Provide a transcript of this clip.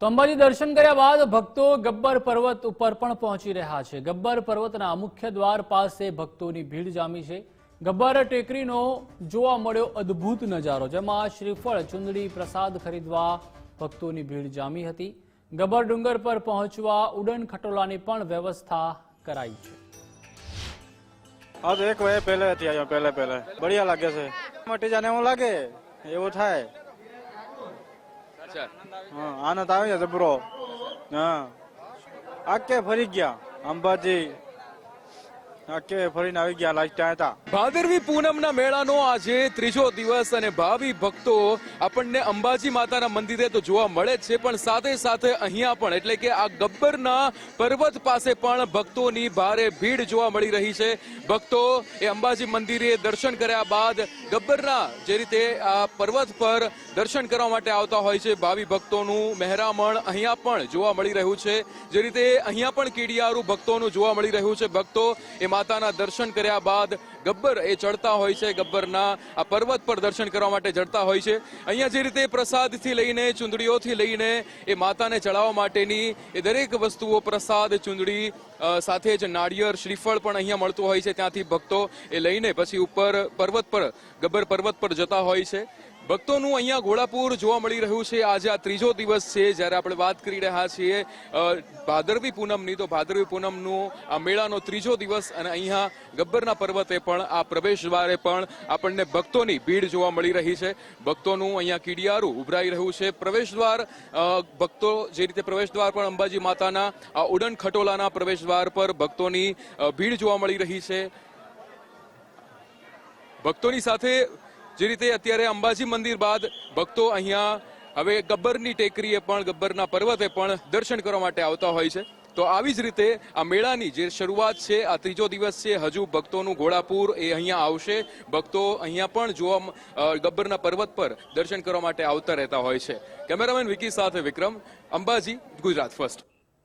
તો અંબાજી દર્શન કર્યા બાદ ભક્તો ગબ્બર પર્વત ઉપર પણ પહોંચી રહ્યા છે. ગબ્બર પર્વતના મુખ્ય દ્વાર પાસે ભક્તોની ભીડ જામી છે. ગબ્બર ટેકરીનો જોવા મળ્યો અદ્ભુત નજારો, જેમાં શ્રીફળ, ચુંદડી, પ્રસાદ ખરીદવા ભક્તોની ભીડ જામી હતી. ગબ્બર ડુંગર પર પહોંચવા ઉડન ખટોલાની પણ વ્યવસ્થા કરાઈ છે. હા એક વાગે પહેલે હતી અહીંયા, પહેલે પહેલે. બઢિયા લાગે છે. મટી જાને એવું લાગે, એવું થાય. હા આનંદ આવી જબરો હા. આકે ફરી ગયા અંબાજી. આકે ફરીને આવી ગયા લાસ્ટ હતા. ભાદરવી પૂનમના મેળાનો આજે ત્રીજો દિવસ અને ભાવિ ભક્તો આપણને અંબાજી માતાના મંદિરે તો જોવા મળે છે, પણ સાથે સાથે અહીંયા પણ, એટલે કે આ ગબ્બરના પર્વત પાસે પણ ભક્તોની ભારે ભીડ જોવા મળી રહી છે. ભક્તો એ અંબાજી મંદિરે દર્શન કર્યા બાદ ગબ્બરના જે રીતે આ પર્વત પર દર્શન કરવા માટે આવતા હોય છે, ભાવિ ભક્તોનું મહેરામણ અહીંયા પણ જોવા મળી રહ્યું છે. જે રીતે અહીંયા પણ કીડિયારું ભક્તોનું જોવા મળી રહ્યું છે. ભક્તો એ માતાના દર્શન કર્યા બાદ ગબ્બર એ ચડતા હોય છે, ગબ્બરના આ પર્વત પર દર્શન કરવા માટે ચડતા હોય છે. અહીંયા જે રીતે પ્રસાદથી લઈને, ચુંદડીઓથી લઈને એ માતાને ચડાવવા માટેની એ દરેક વસ્તુઓ પ્રસાદ, ચુંદડી સાથે જ નાળિયેર, શ્રીફળ પણ અહીંયા મળતું હોય છે. ત્યાંથી ભક્તો એ લઈને પછી ઉપર પર્વત પર, ગબ્બર પર્વત પર જતા હોય છે. ભક્તોનું અહીંયા ઘોડાપુર જોવા મળી રહ્યું છે. આજે આ ત્રીજો દિવસ છે જ્યારે આપણે વાત કરી રહ્યા છીએ ભાદરવી પૂનમની. તો ભાદરવી પૂનમનું આ મેળાનો ત્રીજો દિવસ અને અહીંયા ગબ્બરના પર્વતે પણ આ પ્રવેશ દ્વારે પણ આપણને ભક્તોની ભીડ જોવા મળી રહી છે. ભક્તોનું અહીંયા કીડિયારું ઉભરાઈ રહ્યું છે. પ્રવેશ દ્વાર ભક્તો જે રીતે પ્રવેશ દ્વાર પણ અંબાજી માતાના આ ઉડન ખટોલાના પ્રવેશ દ્વાર પર ભક્તોની ભીડ જોવા મળી રહી છે. ભક્તોની સાથે જે રીતે અત્યારે અંબાજી મંદિર બાદ ભક્તો અહીંયા હવે ગબ્બરની ટેકરીએ પણ, ગબ્બરના પર્વતે પણ દર્શન કરવા માટે આવતા હોય છે. તો આવી જ રીતે આ મેળાની જે શરૂઆત છે, આ ત્રીજો દિવસ છે, હજુ ભક્તોનું ઘોડાપુર એ અહીંયા આવશે. ભક્તો અહીંયા પણ જોવા ગબ્બરના પર્વત પર દર્શન કરવા માટે આવતા રહેતા હોય છે. કેમેરામેન વિકી સાથે વિક્રમ, અંબાજી, ગુજરાત ફર્સ્ટ.